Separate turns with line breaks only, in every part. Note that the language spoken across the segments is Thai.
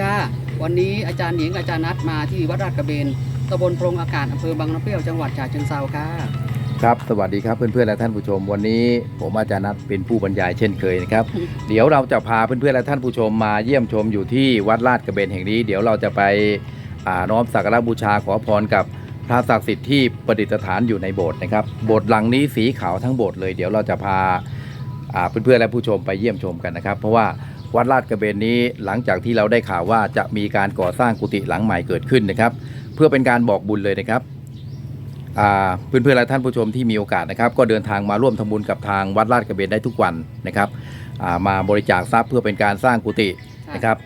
วัสดีค่ะ วันนี้อาจารย์หญิงกับอาจารย์นัดมาที่วัดราชกระเบนตำบลโพรงอากาศอำเภอบางน้ำเปรี้ยวจังหวัดฉะเชิงเทราค่ะ
ครับ สวัสดีครับเพื่อนๆและท่านผู้ชม วันนี้ผมอาจารย์นัทเป็นผู้บรรยายเช่นเคยนะครับ เดี๋ยวเราจะพาเพื่อนๆและท่านผู้ชมมาเยี่ยมชมอยู่ที่วัดลาดกระเบนแห่งนี้ เดี๋ยวเราจะไปอ่าน้อมสักการะบูชาขอพรกับพระศักดิ์สิทธิ์ที่ประดิษฐานอยู่ในโบสถ์นะครับ โบสถ์หลังนี้สีขาวทั้งโบสถ์เลย เดี๋ยวเราจะพาอ่าเพื่อนๆและผู้ชมไปเยี่ยมชมกันนะครับ เพราะว่า วัดลาดกระเบนนี้หลังจากที่เราได้ข่าวว่าจะมีการก่อสร้างกุฏิหลังใหม่เกิดขึ้นนะครับ เพื่อเป็นการบอกบุญเลยนะครับอ่าเพื่อนๆและท่านผู้ชมที่มีโอกาสนะครับ ก็เดินทางมาร่วมทำบุญกับทางวัดลาดกระเบนได้ทุกวันนะครับามาบริจาคทรัพย์เพื่อเป็นการสร้างกุฏินะครับ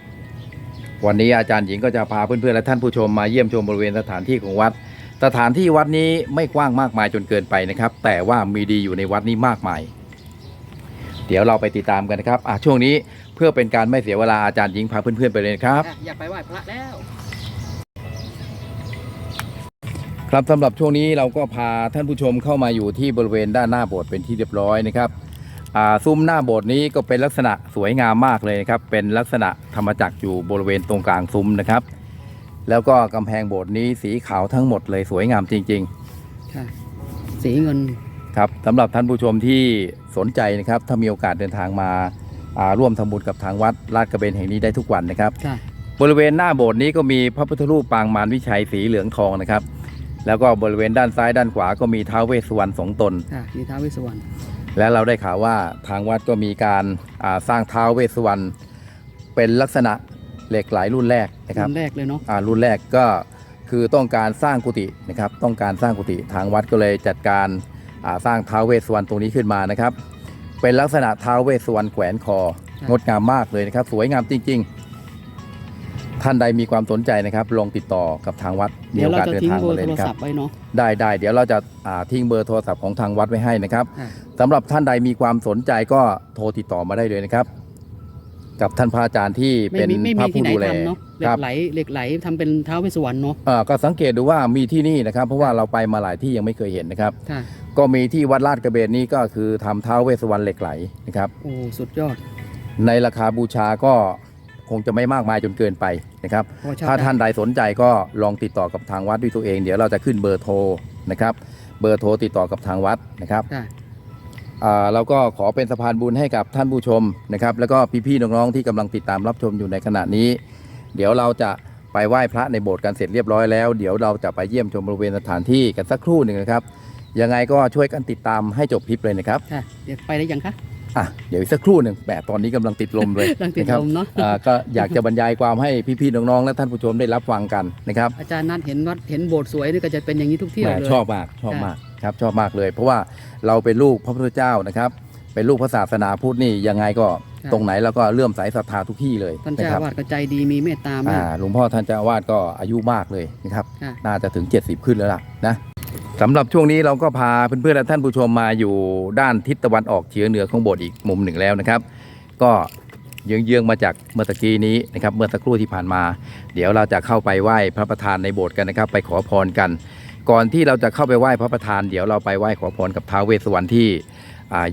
วันนี้อาจารย์หญิงก็จะพาเพื่อนๆและท่านผู้ชมมาเยี่ยมชมบริเวณสถานที่ของวัด สถานที่วัดนี้ไม่กว้างมากมายจนเกินไปนะครับ แต่ว่ามีดีอยู่ในวัดนี้มากมาย เดี๋ยวเราไปติดตามกันนะครับช่วงนี้ เพื่อเป็นการไม่เสียเวลาอาจารย์หญิงพาเพื่อนๆไปเลยนะครับ
อะอยากไปไหว้พระแล้ว
ครับสำหรับช่วงนี้เราก็พาท่านผู้ชมเข้ามาอยู่ที่บริเวณด้านหน้าโบสถ์เป็นที่เรียบร้อยนะครับอ่าซุ้มหน้าโบสถ์นี้ก็เป็นลักษณะสวยงามมากเลยนะครับ เป็นลักษณะธรรมจักรอยู่บริเวณตรงกลางซุ้มนะครับ แล้วก็กำแพงโบสถ์นี้สีขาวทั้งหมดเลยสวยงามจริง
ค่ะ สีเงิน
ๆครับสำหรับท่านผู้ชมที่สนใจนะครับ ถ้ามีโอกาสเดินทางมาอ่า ร่วมทำบุญกับทางวัดลาดกระเบนแห่งนี้ได้ทุกวันนะครับ
ค่ะ
บริเวณหน้าโบสถ์นี้ก็มีพระพุทธรูปปางมารวิชัยสีเหลืองทองนะครับ แล้วก็บริเวณด้านซ้ายด้านขวาก็มีท้าวเวสสุวรรณสองตน
ค่ะมีท้าวเวสสุวรรณ
และเราได้ข่าวว่าทางวัดก็มีการอ่าสร้างท้าวเวสสุวรรณเป็นลักษณะเหล็กไหลรุ่นแรกนะครับ
รุ่นแรกเลยเนาะ
อ่ารุ่นแรกก็คือต้องการสร้างกุฏินะครับ ต้องการสร้างกุฏิทางวัดก็เลยจัดการอ่าสร้างท้าวเวสสุวรรณตรงนี้ขึ้นมานะครับ เป็นลักษณะท้าวเวสสุวรรณแขวนคอ งดงามมากเลยนะครับ สวยงามจริง ๆ ท่านใดมีความสนใจนะครับลองติดต่อกับทางวัดมี
เดี๋ยว
โอ
เรา
กาส
จะ
เดิน
ทิ้ง
ทาง
เบอ
มา
ร์
เลย
โทร
นะครั
ศั
บ
พท์ไว้เนาะ
ได้ได้เดี๋ยวเราจะอ่าทิ้งเบอร์โทรศัพท์ของทางวัดไว้ให้นะครับ
ค่ะ
สำหรับท่านใดมีความสนใจก็โทรติดต่อมาได้เลยนะครับ กับท่านพระอาจารย์ที่
ไม่
เป็น
มีไม่
พ
มี
ระ
ที่
ผู้
ไหน
ดูแล
ทำเนาะเหล็
ครั
กไหลเหล็กไหลทำเป็นท้าวเวสสุวรรณเนาะ
เอ่อก็สังเกตดูว่ามีที่นี่นะครับ เพราะว่าเราไปมาหลายที่ยังไม่เคยเห็นนะครับ
ค่ะ
ก็มีที่วัดลาดกระเบนนี่ก็คือทำท้าวเวสสวรรณเหล็กไหลนะครับ
โอ้สุดยอด
ในราคาบูชาก็คงจะไม่มากมายจนเกินไปนะครับ
พอเช่า
ถ้า
ได้
ท่านใดสนใจก็ลองติดต่อกับทางวัดด้วยตัวเอง เดี๋ยวเราจะขึ้นเบอร์โทรนะครับ เบอร์โทรติดต่อกับทางวัดนะครับ
ค่ะ
อ่าเราก็ขอเป็นสะพานบุญให้กับท่านผู้ชมนะครับ แล้วก็พี่ๆน้องๆที่กำลังติดตามรับชมอยู่ในขณะนี้ เดี๋ยวเราจะไปไหว้พระในโบสถ์กันเสร็จเรียบร้อยแล้ว เดี๋ยวเราจะไปเยี่ยมชมบริเวณสถานที่กันสักครู่หนึ่งนะครับ ยังไงก็ช่วยกันติดตามให้จบคลิปเลยนะครับ
ค่ะเดี๋ยวไปได้ยังคะ
อะเดี๋ยวอีกสักครู่หนึ่งแหมตอนนี้กำลังติดลมเลย
ลังติด
นะค
ล
รับ
มเนาะ
อ่าก็อยากจะบรรยายความให้พี่ๆน้องๆและท่านผู้ชมได้รับฟังกันนะครับ
อาจารย์นัดเห็นวัดเห็นโบสถ์สวยนี่ก็จะเป็นอย่างนี้ทุกที่
แหม
เลย
ชอบมากชอบมากครับชอบมากเลย เพราะว่าเราเป็นลูกพระพุทธเจ้านะครับ เป็นลูกพระศาสนาพุทธนี่ยังไงก็ตรงไหนเราก็เลื่อมใสศรัทธาทุกที่เลย
ท่าน
นะ
เจ้า
ครับ
อาวาดก็ใจดีมีเมตตา
อ่ามา
ก
หลวงพ่อท่านเจ้าอาวาสก็อายุมากเลยนะครับ
ค่ะ
น่าจะถึง 70 ขึ้นแล้วล่ะนะ สำหรับช่วงนี้เราก็พาเพื่อนๆและท่านผู้ชมมาอยู่ด้านทิศตะวันออกเฉียงเหนือของโบสถ์อีกมุมหนึ่งแล้วนะครับ ก็เยื้องๆมาจากเมื่อตะกี้นี้นะครับเมื่อสักครู่ที่ผ่านมา เดี๋ยวเราจะเข้าไปไหว้พระประธานในโบสถ์กันนะครับ ไปขอพรกัน ก่อนที่เราจะเข้าไปไหว้พระประธาน เดี๋ยวเราไปไหว้ขอพรกับท้าวเวสสวรรณที่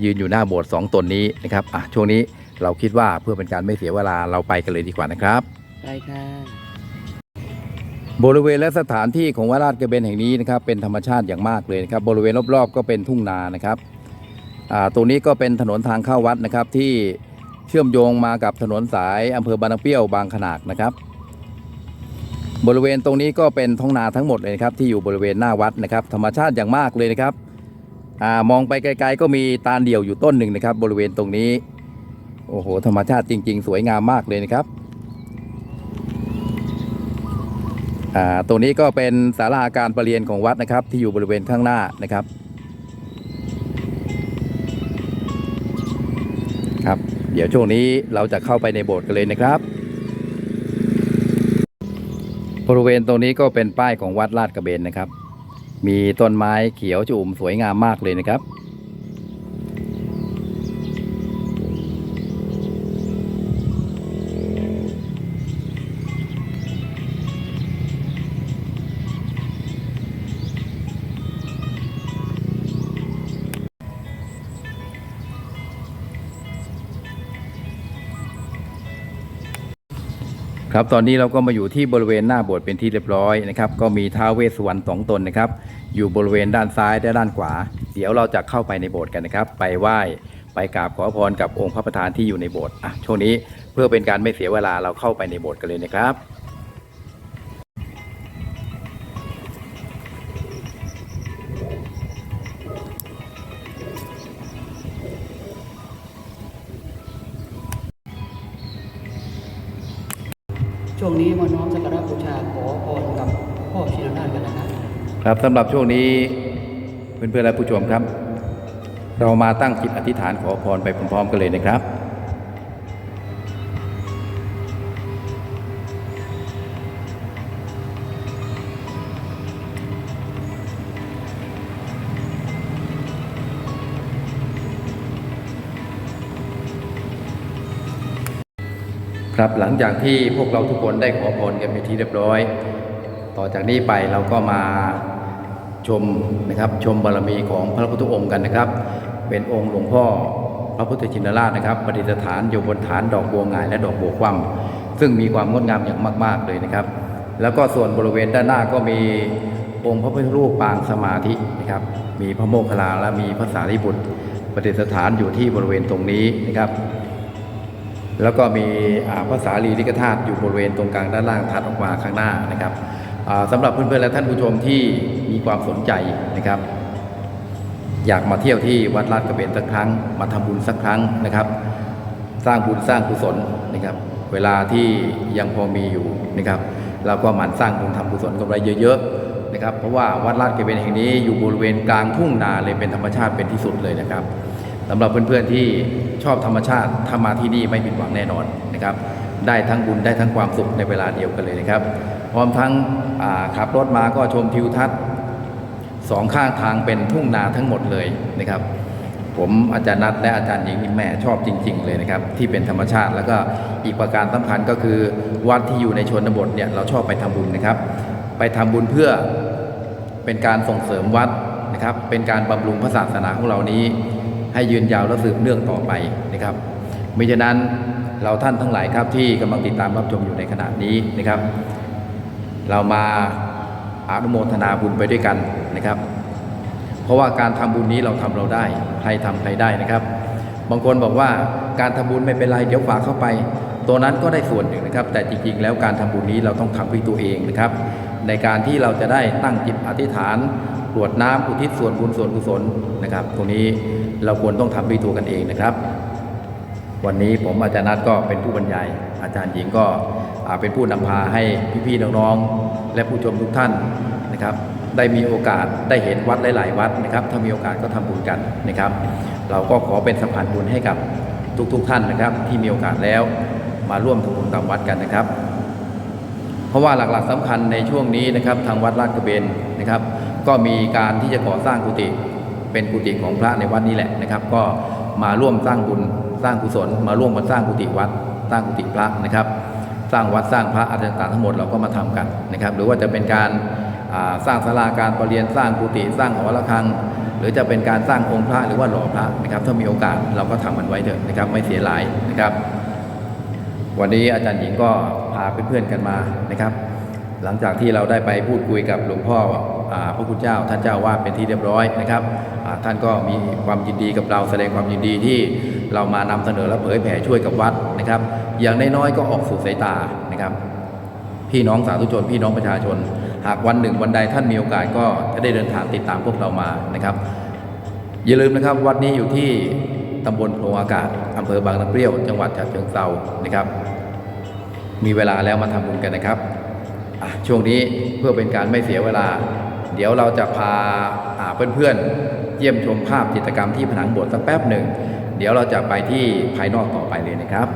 ยืนอยู่หน้าโบสถ์สองตนนี้นะครับช่วงนี้เราคิดว่าเพื่อเป็นการไม่เสียเวลาเราไปกันเลยดีกว่านะครับ
ไปค่ะ
บริเวณและสถานที่ของวัดลาดกระเบนแห่งนี้นะครับเป็นธรรมชาติอย่างมากเลยนะครับ บริเวณรอบๆ ก็เป็นทุ่งนานะครับตรงนี้ก็เป็นถนนทางเข้าวัดนะครับที่เชื่อมโยงมากับถนนสายอำเภอบางน้ำเปรี้ยวบางขนากนะครับ บริเวณตรงนี้ก็เป็นท้องนาทั้งหมดเลยครับที่อยู่บริเวณหน้าวัดนะครับ ธรรมชาติอย่างมากเลยนะครับอมองไปไกล ๆ ก็มีตาลเดี่ยวอยู่ต้นหนึ่งนะครับ บริเวณตรงนี้โอ้โหธรรมชาติจริง ๆ สวยงามมากเลยนะครับ ตรงนี้ก็เป็นศาลาการประเรียนของวัดนะครับ ที่อยู่บริเวณข้างหน้านะครับครับ เดี๋ยวช่วงนี้เราจะเข้าไปในโบสถ์กันเลยนะครับ บริเวณตรงนี้ก็เป็นป้ายของวัดลาดกระเบนนะครับ มีต้นไม้เขียวจุ่มสวยงามมากเลยนะครับ ครับตอนนี้เราก็มาอยู่ที่บริเวณหน้าโบสถ์เป็นที่เรียบร้อยนะครับ ก็มีท้าวเวสสุวรรณสองตนนะครับ อยู่บริเวณด้านซ้ายและด้านขวา เดี๋ยวเราจะเข้าไปในโบสถ์กันนะครับ ไปไหว้ไปกราบขอพรกับองค์พระประธานที่อยู่ในโบสถ์อะช่วงนี้เพื่อเป็นการไม่เสียเวลาเราเข้าไปในโบสถ์กันเลยนะครับ
ช่วงนี้มาน้อมสักการะบูชาขอพรกับพ่อชินนาถกันนะครับ
ครับสำหรับช่วงนี้เพื่อนๆและผู้ชมครับ เรามาตั้งจิตอธิษฐานขอพรไปพร้อมๆกันเลยนะครับ ครับหลังจากที่พวกเราทุกคนได้ขอพรกันไปที่เรียบร้อย ต่อจากนี้ไปเราก็มาชมนะครับชมบารมีของพระพุทธองค์กันนะครับ เป็นองค์หลวงพ่อพระพุทธชินราชนะครับประดิษฐานอยู่บนฐานดอกบัวงายและดอกบัวคว่ำซึ่งมีความงดงามอย่างมาก ๆเลยนะครับ แล้วก็ส่วนบริเวณด้านหน้าก็มีองค์พระพุทธรูปปางสมาธินะครับมีพระโมคคัลลาและมีพระสารีบุตรประดิษฐานอยู่ที่บริเวณตรงนี้นะครับ แล้วก็มีอ่าพระสารีริกธาตุอยู่บริเวณตรงกลางด้านล่างถัดออกมาข้างหน้านะครับสำหรับเพื่อนๆและท่านผู้ชมที่มีความสนใจนะครับ อยากมาเที่ยวที่วัดลาดกระเบนสักครั้ง มาทำบุญสักครั้งนะครับ สร้างบุญสร้างกุศลนะครับ เวลาที่ยังพอมีอยู่นะครับเราก็หมั่นสร้างบุญทำกุศลกันไว้เยอะๆนะครับ เพราะว่าวัดลาดกระเบนแห่งนี้อยู่บริเวณกลางทุ่งนาเลยเป็นธรรมชาติเป็นที่สุดเลยนะครับ สำหรับเพื่อนๆที่ชอบธรรมชาติถ้ามาที่นี่ไม่ผิดหวังแน่นอนนะครับ ได้ทั้งบุญได้ทั้งความสุขในเวลาเดียวกันเลยนะครับ พร้อมทั้งขับรถมาก็ชมทิวทัศน์สองข้างทางเป็นทุ่งนาทั้งหมดเลยนะครับ ผมอาจารย์นัทและอาจารย์หญิงนี่แม่ชอบจริง ๆ เลยนะครับ ที่เป็นธรรมชาติแล้วก็อีกประการสำคัญก็คือ วัดที่อยู่ในชนบทเนี่ยเราชอบไปทำบุญนะครับ ไปทำบุญเพื่อเป็นการส่งเสริมวัดนะครับ เป็นการบำรุงพระศาสนาของเรานี้ ให้ยืนยาวและสืบเนื่องต่อไปนะครับมิฉะนั้นเราท่านทั้งหลายครับที่กำลังติดตามรับชมอยู่ในขณะนี้นะครับ เรามาอนุโมทนาบุญไปด้วยกันนะครับ เพราะว่าการทำบุญนี้เราทำเราได้ ใครทำใครได้นะครับ บางคนบอกว่าการทำบุญไม่เป็นไรเดี๋ยวฝากเข้าไป ตัวนั้นก็ได้ส่วนหนึ่งนะครับ แต่จริงๆแล้วการทำบุญนี้เราต้องทำด้วยตัวเองนะครับ ในการที่เราจะได้ตั้งจิตอธิษฐานกรวดน้ำอุทิศส่วนบุญส่วนกุศลนะครับ ตรงนี้ เราควรต้องทำด้วยตัวกันเองนะครับ วันนี้ผมอาจารย์นัทก็เป็นผู้บรรยาย อาจารย์หญิงก็เป็นผู้นำพาให้พี่ๆน้องๆและผู้ชมทุกท่านนะครับ ได้มีโอกาสได้เห็นวัดหลาย ๆ วัดนะครับ ถ้ามีโอกาสก็ทำบุญกันนะครับ เราก็ขอเป็นสะพานบุญให้กับทุกๆท่านนะครับ ที่มีโอกาสแล้วมาร่วมทำบุญตามวัดกันนะครับ เพราะว่าหลักๆสำคัญในช่วงนี้นะครับ ทางวัดลาดกระเบนนะครับ ก็มีการที่จะก่อสร้างกุฏิ เป็นกุฏิของพระในวัดนี้แหละนะครับ ก็มาร่วมสร้างบุญสร้างกุศล มาร่วมกันสร้างกุฏิวัด สร้างกุฏิพระนะครับ สร้างวัดสร้างพระอะไรต่างๆทั้งหมดเราก็มาทำกันนะครับ หรือว่าจะเป็นการสร้างศาลาการประเรียนสร้างกุฏิสร้างหอระฆัง หรือจะเป็นการสร้างองค์พระหรือว่าหล่อพระนะครับ ถ้ามีโอกาสเราก็ทำมันไว้เถอะนะครับ ไม่เสียหลายนะครับ วันนี้อาจารย์หญิงก็พาเพื่อนๆกันมานะครับ หลังจากที่เราได้ไปพูดคุยกับหลวงพ่ออพระคุณเจ้าท่านเจ้าว่าเป็นที่เรียบร้อยนะครับท่านก็มีความยินดีกับเราแสดงความยินดีที่เรามานำเสนอและเผยแผ่ช่วยกับวัดนะครับ อย่างน้อยๆก็ออกสู่สายตานะครับพี่น้องสาธุชน พี่น้องประชาชน หากวันหนึ่งวันใดท่านมีโอกาสก็จะได้เดินทางติดตามพวกเรามานะครับ อย่าลืมนะครับวัดนี้อยู่ที่ตำบลโพงอากาศอำเภอบางน้ำเปรี้ยว จังหวัดฉะเชิงเทรานะครับ มีเวลาแล้วมาทำบุญกันนะครับ ช่วงนี้เพื่อเป็นการไม่เสียเวลา เดี๋ยวเราจะพาเพื่อนๆเยี่ยมชมภาพจิตรกรรมที่ผนังโบสถ์สักแป๊บหนึ่ง เดี๋ยวเราจะไปที่ภายนอกต่อไปเลยนะครับ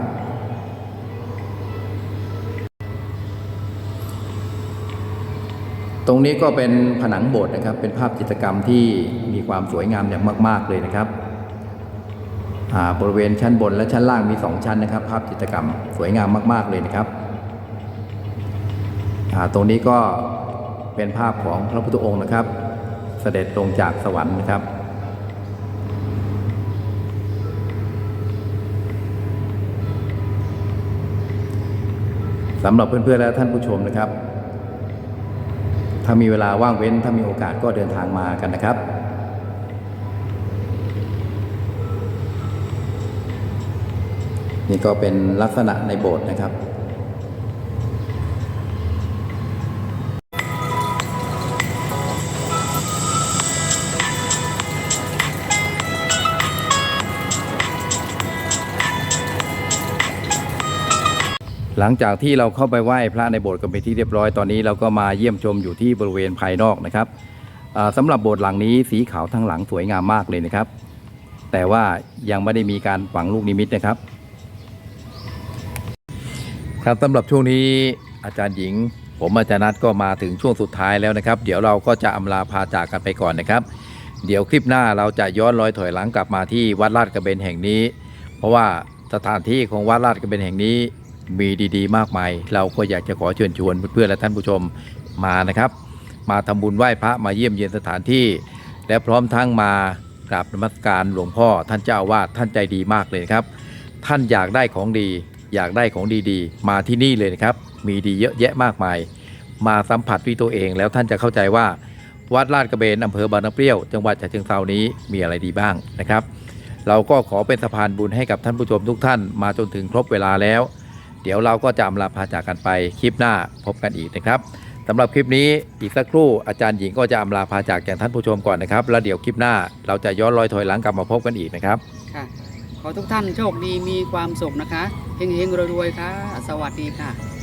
ตรงนี้ก็เป็นผนังโบสถ์นะครับ เป็นภาพจิตรกรรมที่มีความสวยงามอย่างมาก ๆ เลยนะครับอ่าบริเวณชั้นบนและชั้นล่างมีสองชั้นนะครับ ภาพจิตรกรรมสวยงามมาก ๆ เลยนะครับ ตรงนี้ก็เป็นภาพของพระพุทธองค์นะครับ เสด็จลงจากสวรรค์นะครับสสำหรับเพื่อนๆและท่านผู้ชมนะครับ ถ้ามีเวลาว่างเว้นถ้ามีโอกาสก็เดินทางมากันนะครับนี่ก็เป็นลักษณะในโบสถ์นะครับ หลังจากที่เราเข้าไปไหว้พระในโบสถ์กันไปที่เรียบร้อยตอนนี้เราก็มาเยี่ยมชมอยู่ที่บริเวณภายนอกนะครับอ่าสำหรับโบสถ์หลังนี้สีขาวทั้งหลังสวยงามมากเลยนะครับ แต่ว่ายังไม่ได้มีการฝังลูกนิมิตนะครับ ครับสำหรับช่วงนี้อาจารย์หญิง ผมอาจารย์นัทก็มาถึงช่วงสุดท้ายแล้วนะครับ เดี๋ยวเราก็จะอำลาพาจากกันไปก่อนนะครับ เดี๋ยวคลิปหน้าเราจะย้อนรอยถอยหลังกลับมาที่วัดลาดกระเบนแห่งนี้ เพราะว่าสถานที่ของวัดลาดกระเบนแห่งนี้ มีดีๆ มากมาย เราก็อยากจะขอเชิญชวนเพื่อนๆและท่านผู้ชมมานะครับ มาทำบุญไหว้พระมาเยี่ยมเยียนสถานที่ และพร้อมทั้งมากราบนมัสการหลวงพ่อ ท่านเจ้าอาวาสท่านใจดีมากเลยครับ ท่านอยากได้ของดี อยากได้ของดีๆ มาที่นี่เลยนะครับ มีดีเยอะแยะมากมาย มาสัมผัสด้วยตัวเองแล้วท่านจะเข้าใจว่าวัดลาดกระเบนอำเภอบางน้ำเปรี้ยว จังหวัดฉะเชิงเทรานี้มีอะไรดีบ้างนะครับ เราก็ขอเป็นสะพานบุญให้กับท่านผู้ชมทุกท่านมาจนถึงครบเวลาแล้ว เดี๋ยวเราก็จะอำลาพาจากกันไปคลิปหน้าพบกันอีกนะครับสำหรับคลิปนี้อีกสักครู่อาจารย์หญิงก็จะอำลาพาจากแก่ท่านผู้ชมก่อนนะครับ แล้วเดี๋ยวคลิปหน้าเราจะย้อนรอยถอยหลังกลับมาพบกันอีกนะครับ
ค่ะ ขอทุกท่านโชคดีมีความสุขนะคะเฮงๆรวยๆค่ะ สวัสดีค่ะ